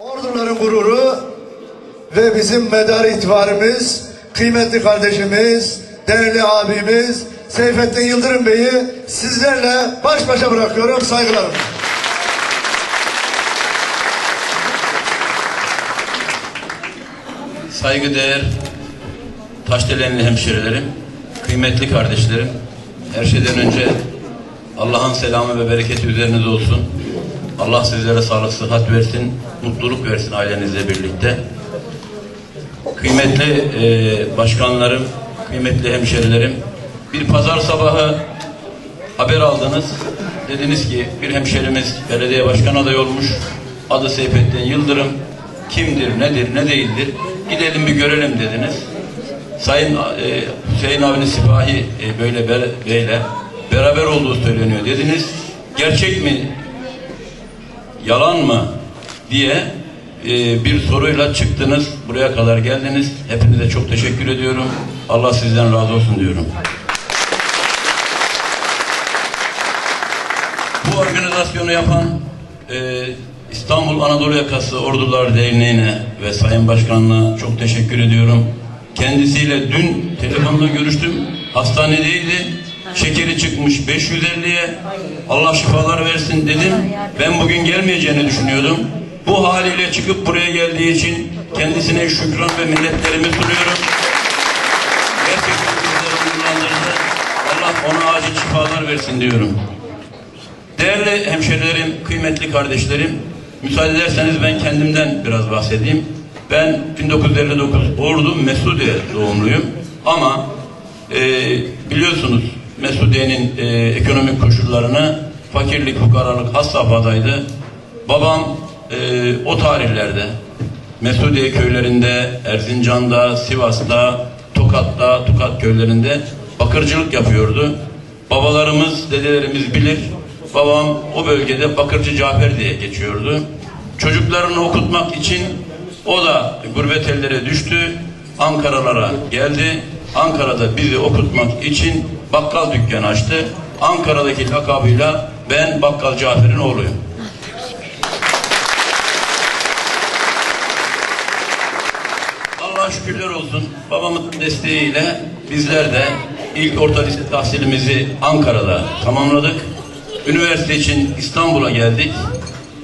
Orduların gururu ve bizim medar itibarımız, kıymetli kardeşimiz, değerli abimiz Seyfettin Yıldırım Bey'i sizlerle baş başa bırakıyorum saygılarım. Saygıdeğer Taşdelenli hemşerilerim, kıymetli kardeşlerim, her şeyden önce Allah'ın selamı ve bereketi üzerinize olsun. Allah sizlere sağlık, sıhhat versin, mutluluk versin ailenizle birlikte. Kıymetli e, başkanlarım, kıymetli hemşerilerim, bir pazar sabahı haber aldınız. Dediniz ki bir hemşerimiz belediye başkan adayı olmuş. Adı Seyfettin Yıldırım. Kimdir, nedir, ne değildir? Gidelim bir görelim dediniz. Sayın e, Hüseyin abinin sipahi e, böyle be- beyle beraber olduğu söyleniyor dediniz. Gerçek mi, yalan mı diye e, bir soruyla çıktınız. Buraya kadar geldiniz. Hepinize çok teşekkür ediyorum. Allah sizden razı olsun diyorum. Bu organizasyonu yapan e, İstanbul Anadolu Yakası Ordular Derneği'ne ve Sayın Başkan'la çok teşekkür ediyorum. Kendisiyle dün telefonda görüştüm. Hastanedeydi. Şekeri çıkmış 550'ye. Allah şifalar versin dedim. Ben bugün gelmeyeceğini düşünüyordum. Bu haliyle çıkıp buraya geldiği için kendisine şükran ve minnetlerimi sunuyorum. Gerçekten bizleri onurlandırdı. Allah ona acil şifalar versin diyorum. Değerli hemşerilerim, kıymetli kardeşlerim, müsaade ederseniz ben kendimden biraz bahsedeyim. Ben 1959 Ordu Mesudiye doğumluyum ama e, biliyorsunuz Mesudiye'nin e, ekonomik koşullarını fakirlik, fukaralık has safhadaydı. Babam e, o tarihlerde Mesudiye köylerinde, Erzincan'da, Sivas'ta, Tokat'ta, Tokat köylerinde bakırcılık yapıyordu. Babalarımız, dedelerimiz bilir. Babam o bölgede Bakırcı Cafer diye geçiyordu. Çocuklarını okutmak için o da gurbet ellere düştü. Ankara'lara geldi. Ankara'da bizi okutmak için bakkal dükkanı açtı. Ankara'daki lakabıyla ben Bakkal Cafer'in oğluyum. Allah'a şükürler olsun. Babamın desteğiyle bizler de ilk orta lise tahsilimizi Ankara'da tamamladık. Üniversite için İstanbul'a geldik.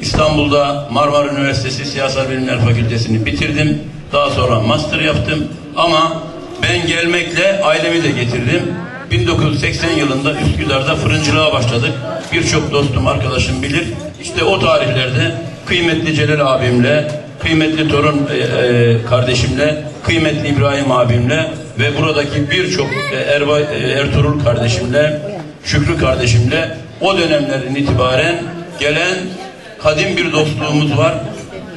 İstanbul'da Marmara Üniversitesi Siyasal Bilimler Fakültesini bitirdim. Daha sonra master yaptım. Ama ben gelmekle ailemi de getirdim. 1980 yılında Üsküdar'da fırıncılığa başladık. Birçok dostum, arkadaşım bilir. İşte o tarihlerde kıymetli Celal abimle, kıymetli torun e, e, kardeşimle, kıymetli İbrahim abimle ve buradaki birçok e, Erbay, e, Ertuğrul kardeşimle, Şükrü kardeşimle o dönemlerden itibaren gelen kadim bir dostluğumuz var.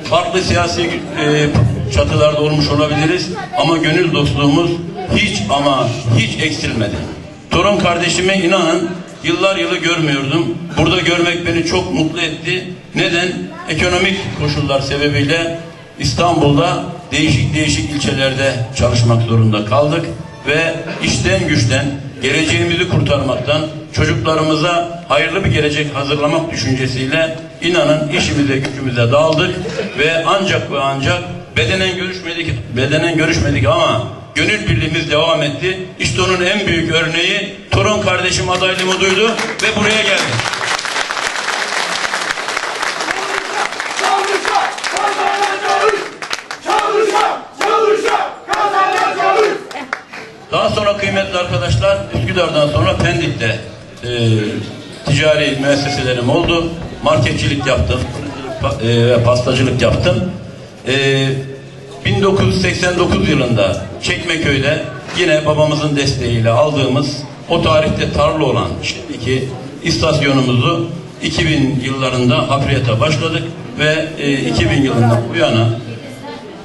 Farklı siyasi e, çatılarda olmuş olabiliriz ama gönül dostluğumuz hiç ama hiç eksilmedi. Torun kardeşime inanın yıllar yılı görmüyordum. Burada görmek beni çok mutlu etti. Neden? Ekonomik koşullar sebebiyle İstanbul'da değişik değişik ilçelerde çalışmak zorunda kaldık ve işten güçten geleceğimizi kurtarmaktan çocuklarımıza hayırlı bir gelecek hazırlamak düşüncesiyle inanın işimize gücümüze daldık ve ancak ve ancak bedenen görüşmedik bedenen görüşmedik ama gönül birliğimiz devam etti. İşte onun en büyük örneği torun kardeşim adaylığımı duydu ve buraya geldi. Daha sonra kıymetli arkadaşlar Üsküdar'dan sonra Pendik'te e, ticari müesseselerim oldu. Marketçilik yaptım e, ve pastacılık yaptım. E, 1989 yılında Çekmeköy'de yine babamızın desteğiyle aldığımız o tarihte tarla olan şimdiki istasyonumuzu 2000 yıllarında hafriyata başladık ve e, 2000 yılından bu yana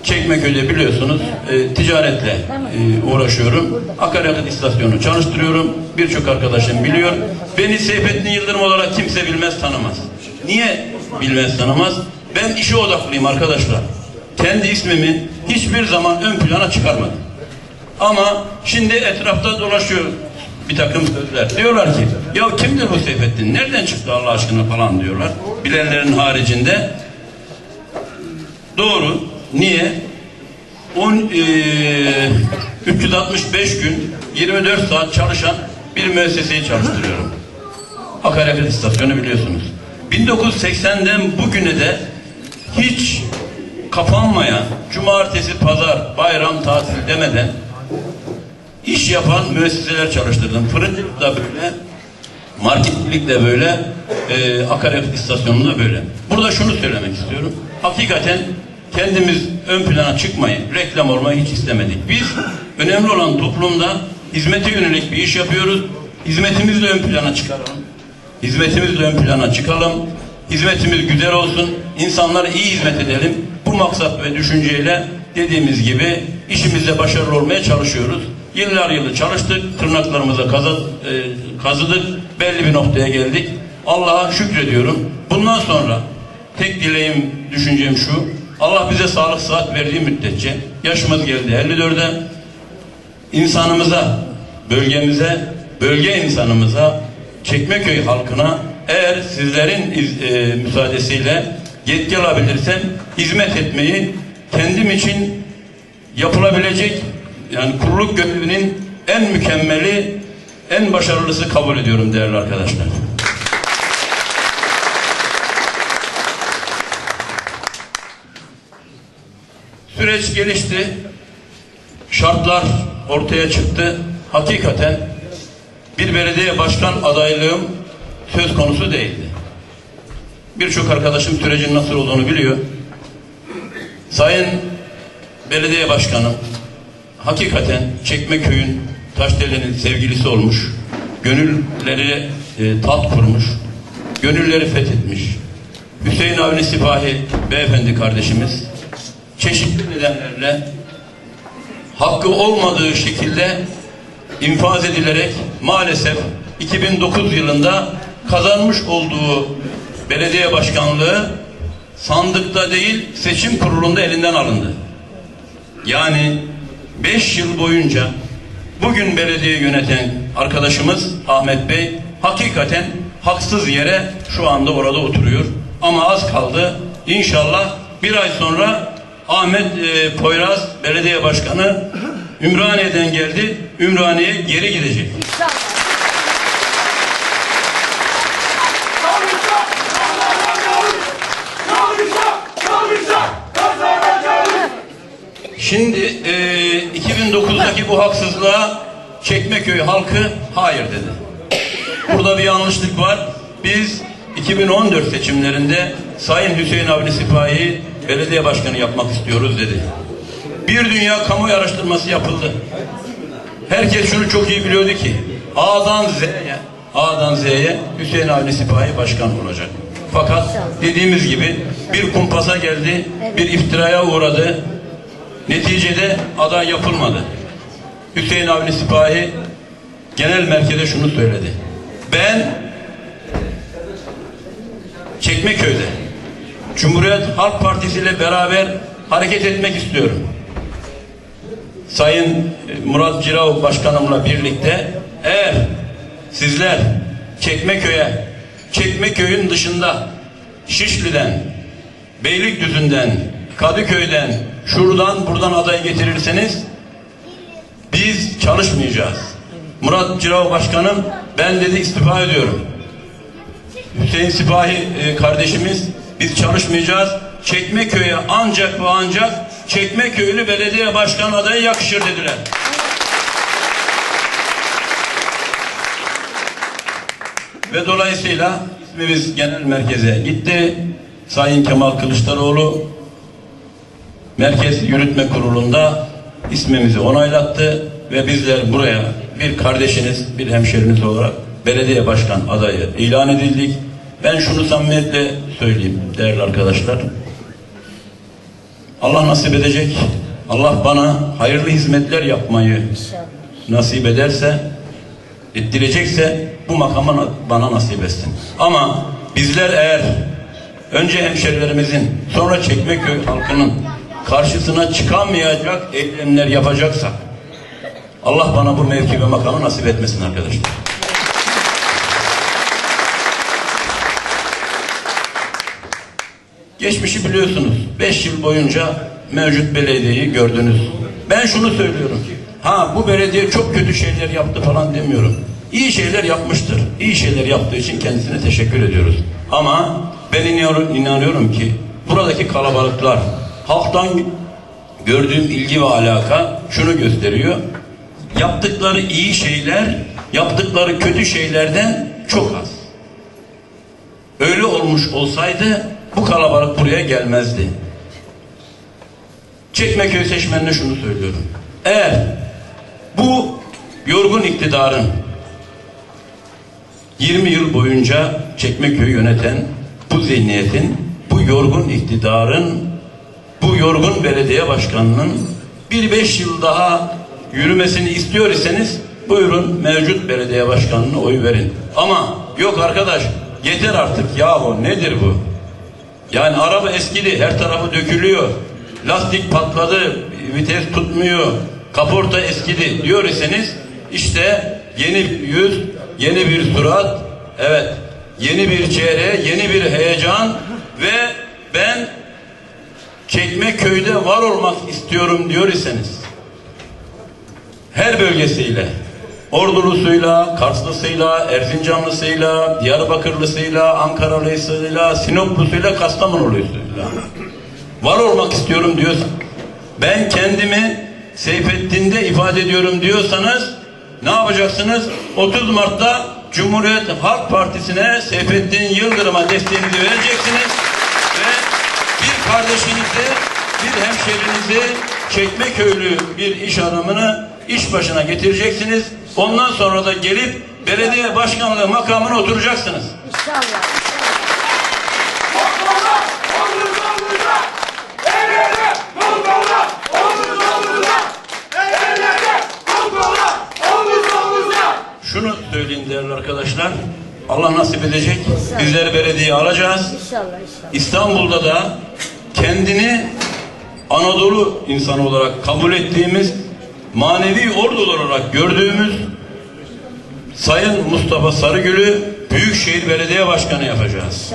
Çekmeköy'de biliyorsunuz e, ticaretle e, uğraşıyorum. Akaryakıt istasyonu çalıştırıyorum. Birçok arkadaşım biliyor. Beni Seyfettin Yıldırım olarak kimse bilmez tanımaz. Niye bilmez tanımaz? Ben işe odaklıyım arkadaşlar. Kendi ismimi hiçbir zaman ön plana çıkarmadım. Ama şimdi etrafta dolaşıyor bir takım sözler. Diyorlar ki ya kimdir bu Seyfettin? Nereden çıktı Allah aşkına falan diyorlar. Bilenlerin haricinde Doğru. Niye? 10, eee, 365 gün 24 saat çalışan bir müesseseyi çalıştırıyorum. Akaryakıt istasyonu biliyorsunuz. 1980'den bugüne de hiç kapanmayan, cumartesi, pazar, bayram, tatil demeden iş yapan müesseseler çalıştırdım. Fırıncılık da böyle, marketçilik de böyle, e, akaryakıt istasyonu da böyle. Burada şunu söylemek istiyorum. Hakikaten kendimiz ön plana çıkmayı, reklam olmayı hiç istemedik. Biz önemli olan toplumda hizmete yönelik bir iş yapıyoruz. Hizmetimizle ön plana çıkaralım. Hizmetimizle ön plana çıkalım. Hizmetimiz güzel olsun. İnsanlara iyi hizmet edelim. Maksat ve düşünceyle dediğimiz gibi işimizde başarılı olmaya çalışıyoruz. Yıllar yılı çalıştık. Tırnaklarımıza kazı, e, kazıdık. Belli bir noktaya geldik. Allah'a şükrediyorum. Bundan sonra tek dileğim, düşüncem şu. Allah bize sağlık sıhhat verdiği müddetçe yaşımız geldi 54'e insanımıza, bölgemize, bölge insanımıza, Çekmeköy halkına eğer sizlerin iz- e, müsaadesiyle yetki alabilirsem hizmet etmeyi kendim için yapılabilecek yani kuruluk görevinin en mükemmeli, en başarılısı kabul ediyorum değerli arkadaşlar. Süreç gelişti. Şartlar ortaya çıktı. Hakikaten bir belediye başkan adaylığım söz konusu değildi. Birçok arkadaşım sürecin nasıl olduğunu biliyor. Sayın belediye başkanım hakikaten Çekmeköy'ün Taşdelen'in sevgilisi olmuş. Gönülleri e, tat kurmuş. Gönülleri fethetmiş. Hüseyin Avni Sipahi beyefendi kardeşimiz çeşitli nedenlerle hakkı olmadığı şekilde infaz edilerek maalesef 2009 yılında kazanmış olduğu belediye başkanlığı sandıkta değil seçim kurulunda elinden alındı. Yani 5 yıl boyunca bugün belediye yöneten arkadaşımız Ahmet Bey hakikaten haksız yere şu anda orada oturuyor. Ama az kaldı. İnşallah bir ay sonra Ahmet e, Poyraz belediye başkanı Ümraniye'den geldi. Ümraniye'ye geri gidecek. Çalışacak, Şimdi e, 2009'daki bu haksızlığa Çekmeköy halkı hayır dedi. Burada bir yanlışlık var. Biz 2014 seçimlerinde Sayın Hüseyin Avni Sipahi belediye başkanı yapmak istiyoruz dedi. Bir dünya kamuoyu araştırması yapıldı. Herkes şunu çok iyi biliyordu ki A'dan Z'ye A'dan Z'ye Hüseyin Avni Sipahi başkan olacak. Fakat dediğimiz gibi bir kumpasa geldi, bir iftiraya uğradı. Neticede aday yapılmadı. Hüseyin Avni Sipahi genel merkeze şunu söyledi. Ben Çekmeköy'de Cumhuriyet Halk Partisi ile beraber hareket etmek istiyorum. Sayın e, Murat Cirav Başkanımla birlikte eğer sizler Çekmeköy'e, Çekmeköy'ün dışında Şişli'den, Beylikdüzü'nden, Kadıköy'den, şuradan buradan aday getirirseniz biz çalışmayacağız. Murat Cirav Başkanım ben dedi istifa ediyorum. Hüseyin Sipahi e, kardeşimiz biz çalışmayacağız. Çekmeköy'e ancak ve ancak Çekmeköylü belediye başkan adayı yakışır dediler. Ve dolayısıyla ismimiz genel merkeze gitti. Sayın Kemal Kılıçdaroğlu Merkez Yürütme Kurulu'nda ismimizi onaylattı ve bizler buraya bir kardeşiniz, bir hemşeriniz olarak belediye başkan adayı ilan edildik. Ben şunu samimiyetle söyleyeyim değerli arkadaşlar. Allah nasip edecek. Allah bana hayırlı hizmetler yapmayı nasip ederse, ettirecekse bu makamı na- bana nasip etsin. Ama bizler eğer önce hemşerilerimizin sonra Çekmeköy halkının karşısına çıkamayacak eylemler yapacaksak Allah bana bu mevki ve makamı nasip etmesin arkadaşlar. Geçmişi biliyorsunuz. Beş yıl boyunca mevcut belediyeyi gördünüz. Ben şunu söylüyorum. Ha bu belediye çok kötü şeyler yaptı falan demiyorum. İyi şeyler yapmıştır. İyi şeyler yaptığı için kendisine teşekkür ediyoruz. Ama ben inanıyorum, ki buradaki kalabalıklar halktan gördüğüm ilgi ve alaka şunu gösteriyor. Yaptıkları iyi şeyler, yaptıkları kötü şeylerden çok az. Öyle olmuş olsaydı bu kalabalık buraya gelmezdi. Çekmeköy seçmenine şunu söylüyorum. Eğer bu yorgun iktidarın 20 yıl boyunca Çekmeköy'ü yöneten bu zihniyetin, bu yorgun iktidarın, bu yorgun belediye başkanının bir beş yıl daha yürümesini istiyor iseniz buyurun mevcut belediye başkanına oy verin. Ama yok arkadaş yeter artık yahu nedir bu? Yani araba eskidi, her tarafı dökülüyor. Lastik patladı, vites tutmuyor, kaporta eskidi diyor iseniz işte yeni bir yüz, yeni bir surat, evet yeni bir çehre, yeni bir heyecan ve ben Çekmeköy'de var olmak istiyorum diyor iseniz her bölgesiyle Ordulusuyla, Karslısıyla, Erzincanlısıyla, Diyarbakırlısıyla, Ankaralısıyla, Sinoplusuyla, Kastamonuluyla var olmak istiyorum diyorsan ben kendimi Seyfettin'de ifade ediyorum diyorsanız ne yapacaksınız? 30 Mart'ta Cumhuriyet Halk Partisi'ne Seyfettin Yıldırım'a desteğinizi vereceksiniz kardeşinizi, bir hemşerinizi Çekmeköylü bir iş adamını iş başına getireceksiniz. Ondan sonra da gelip belediye başkanlığı makamına oturacaksınız. İnşallah. Şunu söyleyeyim değerli arkadaşlar. Allah nasip edecek. Bizler belediye alacağız. İnşallah inşallah. İstanbul'da da kendini Anadolu insanı olarak kabul ettiğimiz manevi ordu olarak gördüğümüz Sayın Mustafa Sarıgül'ü Büyükşehir Belediye Başkanı yapacağız.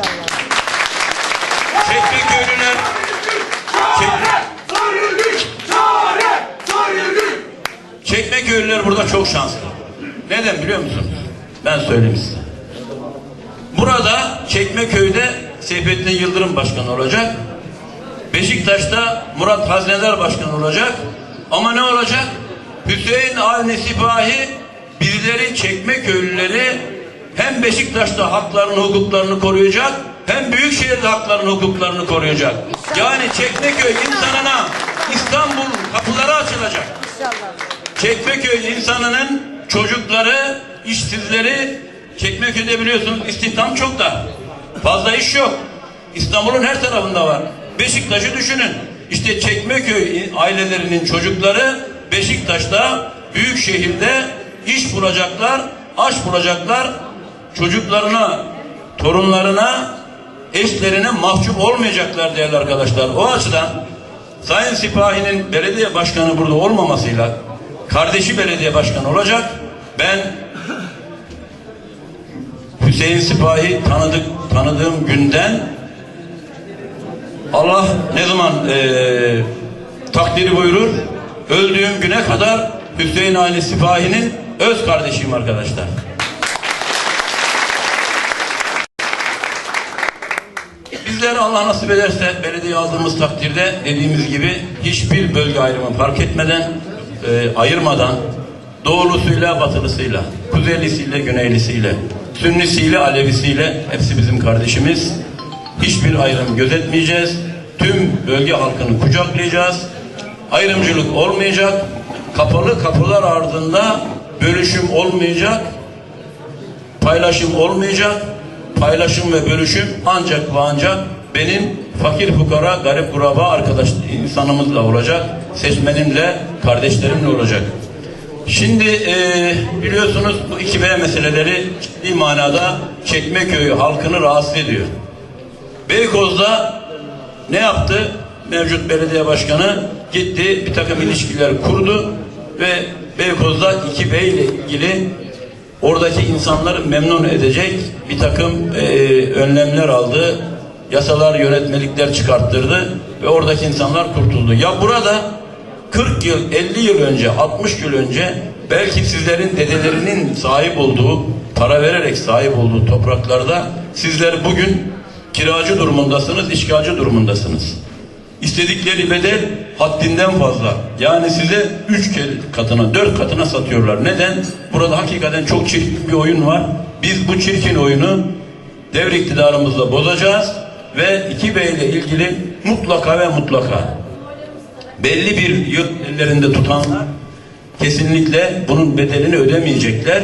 Çare soyulmuş. Çekmeköylüler burada çok şanslı. Neden biliyor musunuz? Ben söyleyeyim size. Burada Çekmeköy'de Seyfettin Yıldırım başkan olacak. Beşiktaş'ta Murat Haznedar başkan olacak. Ama ne olacak? Hüseyin Avni Sipahi bizleri Çekmeköylüleri hem Beşiktaş'ta haklarını hukuklarını koruyacak hem Büyükşehir'de haklarını hukuklarını koruyacak. Yani Çekmeköy insanına İstanbul kapıları açılacak. Çekmeköy insanının çocukları, işsizleri, Çekmeköy'de biliyorsunuz istihdam çok da. Fazla iş yok. İstanbul'un her tarafında var. Beşiktaş'ı düşünün. İşte Çekmeköy ailelerinin çocukları Beşiktaş'ta, büyük şehirde iş bulacaklar, aş bulacaklar. Çocuklarına, torunlarına, eşlerine mahcup olmayacaklar değerli arkadaşlar. O açıdan Sayın Sipahi'nin belediye başkanı burada olmamasıyla kardeşi belediye başkanı olacak. Ben Hüseyin Sipahi tanıdık tanıdığım günden Allah ne zaman eee takdiri buyurur öldüğüm güne kadar Hüseyin Ali Sipahi'nin öz kardeşiyim arkadaşlar. Bizler Allah nasip ederse belediye aldığımız takdirde dediğimiz gibi hiçbir bölge ayrımı fark etmeden, e, ayırmadan doğulusuyla batılısıyla, kuzeylisiyle güneylisiyle, sünnisiyle alevisiyle hepsi bizim kardeşimiz. Hiçbir ayrım gözetmeyeceğiz. Tüm bölge halkını kucaklayacağız. Ayrımcılık olmayacak. Kapalı kapılar ardında bölüşüm olmayacak paylaşım olmayacak. Paylaşım ve bölüşüm ancak ve ancak benim fakir fukara, garip kuraba arkadaş insanımızla olacak. Seçmenimle, kardeşlerimle olacak. Şimdi e, biliyorsunuz bu 2B meseleleri ciddi manada Çekmeköy halkını rahatsız ediyor. Beykoz'da ne yaptı? Mevcut belediye başkanı gitti bir takım ilişkiler kurdu ve Beykoz'da 2B ile ilgili oradaki insanları memnun edecek bir takım e, önlemler aldı. yasalar, yönetmelikler çıkarttırdı ve oradaki insanlar kurtuldu. Ya burada 40 yıl, 50 yıl önce, 60 yıl önce belki sizlerin dedelerinin sahip olduğu, para vererek sahip olduğu topraklarda sizler bugün kiracı durumundasınız, işgalci durumundasınız. İstedikleri bedel haddinden fazla. Yani size üç kere katına, dört katına satıyorlar. Neden? Burada hakikaten çok çirkin bir oyun var. Biz bu çirkin oyunu devre iktidarımızla bozacağız ve iki beyle ilgili mutlaka ve mutlaka belli bir yıl ellerinde tutanlar kesinlikle bunun bedelini ödemeyecekler.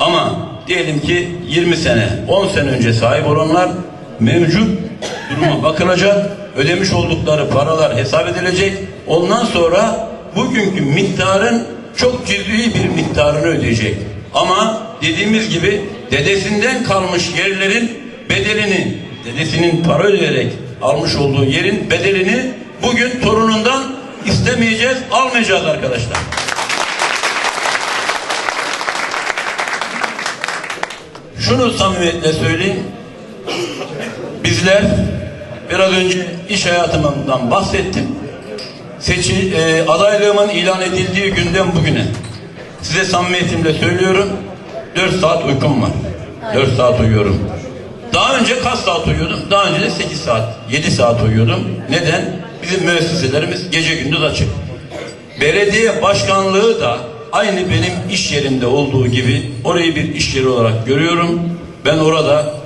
Ama diyelim ki 20 sene, 10 sene önce sahip olanlar mevcut duruma bakılacak, ödemiş oldukları paralar hesap edilecek. Ondan sonra bugünkü miktarın çok cüz'i bir miktarını ödeyecek. Ama dediğimiz gibi dedesinden kalmış yerlerin bedelini, dedesinin para ödeyerek almış olduğu yerin bedelini bugün torunundan istemeyeceğiz, almayacağız arkadaşlar. Şunu samimiyetle söyleyeyim. Bizler biraz önce iş hayatımdan bahsettim. Seçi, e, adaylığımın ilan edildiği günden bugüne size samimiyetimle söylüyorum 4 saat uykum var. 4 saat uyuyorum. Daha önce kaç saat uyuyordum? Daha önce de 8 saat, 7 saat uyuyordum. Neden? Bizim müesseselerimiz gece gündüz açık. Belediye başkanlığı da aynı benim iş yerimde olduğu gibi orayı bir iş yeri olarak görüyorum. Ben orada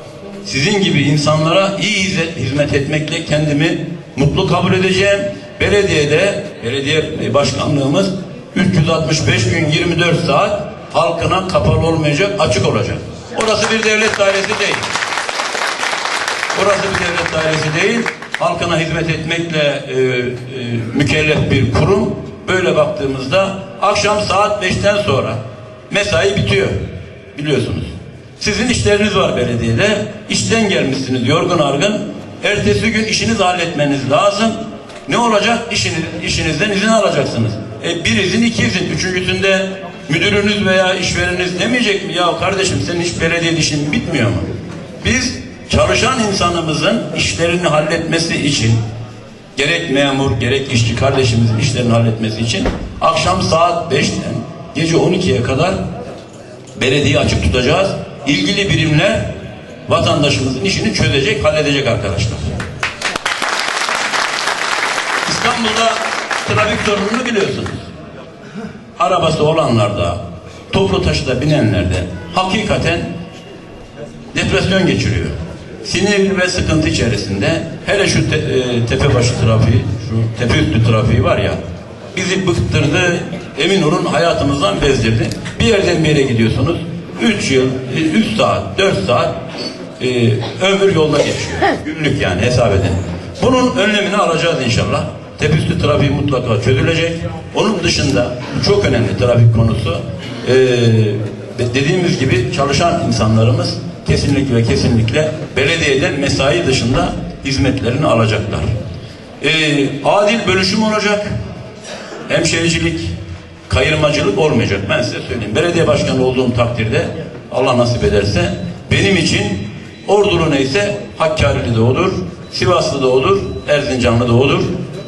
sizin gibi insanlara iyi hizmet, etmekle kendimi mutlu kabul edeceğim. Belediyede, belediye başkanlığımız 365 gün 24 saat halkına kapalı olmayacak, açık olacak. Orası bir devlet dairesi değil. Burası bir devlet dairesi değil. Halkına hizmet etmekle e, e, mükellef bir kurum. Böyle baktığımızda akşam saat 5'ten sonra mesai bitiyor. Biliyorsunuz. Sizin işleriniz var belediyede. İşten gelmişsiniz yorgun argın. Ertesi gün işinizi halletmeniz lazım. Ne olacak? İşiniz, işinizden izin alacaksınız. E, bir izin, iki izin. Üçüncüsünde müdürünüz veya işvereniniz demeyecek mi? Ya kardeşim senin hiç belediye işin bitmiyor mu? Biz çalışan insanımızın işlerini halletmesi için gerek memur gerek işçi kardeşimizin işlerini halletmesi için akşam saat 5'ten gece 12'ye kadar belediye açık tutacağız. İlgili birimler vatandaşımızın işini çözecek, halledecek arkadaşlar. İstanbul'da trafik sorununu biliyorsunuz. Arabası olanlarda, toplu taşıda binenlerde hakikaten depresyon geçiriyor. Sinir ve sıkıntı içerisinde hele şu te, e, tepebaşı trafiği, şu tepe üstü trafiği var ya bizi bıktırdı, emin olun hayatımızdan bezdirdi. Bir yerden bir yere gidiyorsunuz. 3 yıl, 3 saat, 4 saat e, ömür yolda geçiyor. Günlük yani hesap edin. Bunun önlemini alacağız inşallah. Tepe üstü trafiği mutlaka çözülecek. Onun dışında çok önemli trafik konusu. E, dediğimiz gibi çalışan insanlarımız kesinlikle kesinlikle belediyeden mesai dışında hizmetlerini alacaklar. Ee, adil bölüşüm olacak. Hemşericilik, kayırmacılık olmayacak. Ben size söyleyeyim. Belediye başkanı olduğum takdirde Allah nasip ederse benim için Ordulu neyse Hakkari'li de odur, Sivaslı da odur, Erzincanlı da odur.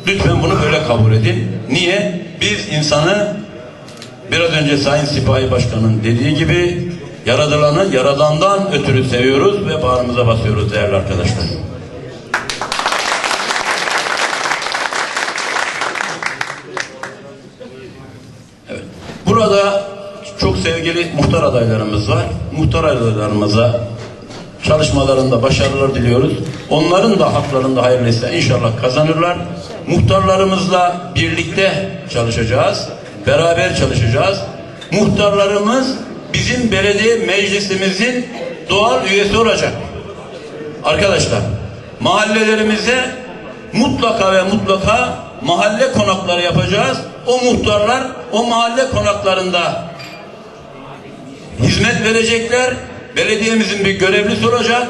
Lütfen bunu böyle kabul edin. Niye? Biz insanı Biraz önce Sayın Sipahi Başkan'ın dediği gibi yaradılanı yaradandan ötürü seviyoruz ve bağrımıza basıyoruz değerli arkadaşlar. Burada çok sevgili muhtar adaylarımız var. Muhtar adaylarımıza çalışmalarında başarılar diliyoruz. Onların da haklarında hayırlıysa inşallah kazanırlar. Muhtarlarımızla birlikte çalışacağız. Beraber çalışacağız. Muhtarlarımız bizim belediye meclisimizin doğal üyesi olacak. Arkadaşlar mahallelerimize mutlaka ve mutlaka mahalle konakları yapacağız. O muhtarlar o mahalle konaklarında hizmet verecekler. Belediyemizin bir görevlisi olacak.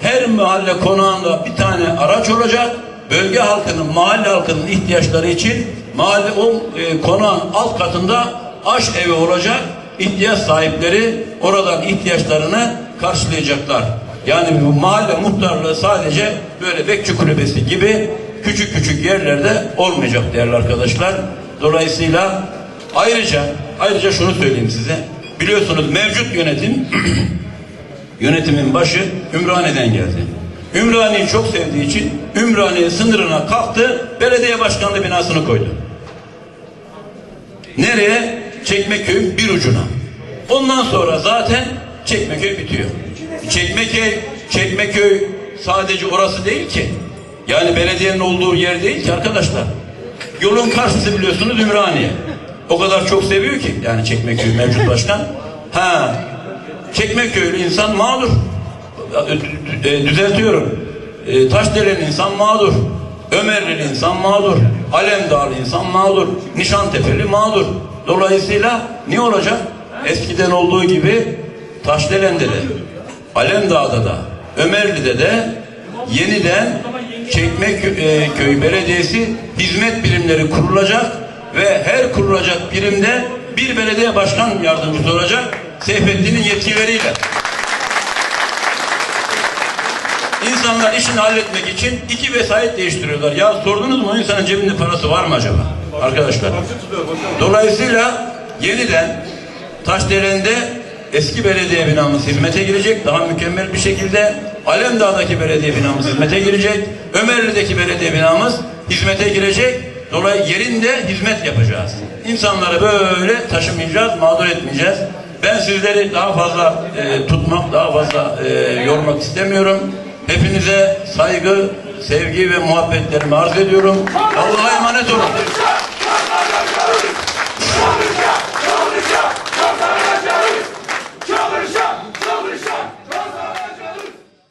Her mahalle konağında bir tane araç olacak. Bölge halkının, mahalle halkının ihtiyaçları için mahalle o e, konağın alt katında aş evi olacak. İhtiyaç sahipleri oradan ihtiyaçlarını karşılayacaklar. Yani bu mahalle muhtarlığı sadece böyle bekçi kulübesi gibi küçük küçük yerlerde olmayacak değerli arkadaşlar. Dolayısıyla ayrıca ayrıca şunu söyleyeyim size. Biliyorsunuz mevcut yönetim yönetimin başı Ümraniye'den geldi. Ümraniye'yi çok sevdiği için Ümraniye sınırına kalktı, belediye başkanlığı binasını koydu. Nereye? Çekmeköy'ün bir ucuna. Ondan sonra zaten Çekmeköy bitiyor. Çekmeköy, Çekmeköy sadece orası değil ki. Yani belediyenin olduğu yer değil ki arkadaşlar. Yolun karşısı biliyorsunuz Ümraniye. O kadar çok seviyor ki yani Çekmeköy mevcut başkan. Ha, Çekmeköylü insan mağdur. E, Düzeltiyorum. E, Taşdere'li insan mağdur. Ömerli insan mağdur. Alemdağlı insan mağdur. Nişantepe'li mağdur. Dolayısıyla ne olacak? Eskiden olduğu gibi Taşdelen'de de, Alemdağ'da da, Ömerli'de de yeniden Çekmeköy Belediyesi hizmet birimleri kurulacak ve her kurulacak birimde bir belediye başkan yardımcısı olacak Seyfettin'in yetkileriyle. İnsanlar işini halletmek için iki vesayet değiştiriyorlar. Ya sordunuz mu insanın cebinde parası var mı acaba? Arkadaşlar. Dolayısıyla yeniden Taşdelen'de eski belediye binamız hizmete girecek. Daha mükemmel bir şekilde Alemdağ'daki belediye binamız hizmete girecek. Ömerli'deki belediye binamız hizmete girecek. Dolayısıyla yerinde hizmet yapacağız. İnsanları böyle taşımayacağız, mağdur etmeyeceğiz. Ben sizleri daha fazla e, tutmak, daha fazla e, yormak istemiyorum. Hepinize saygı, sevgi ve muhabbetlerimi arz ediyorum. Allah'a emanet olun.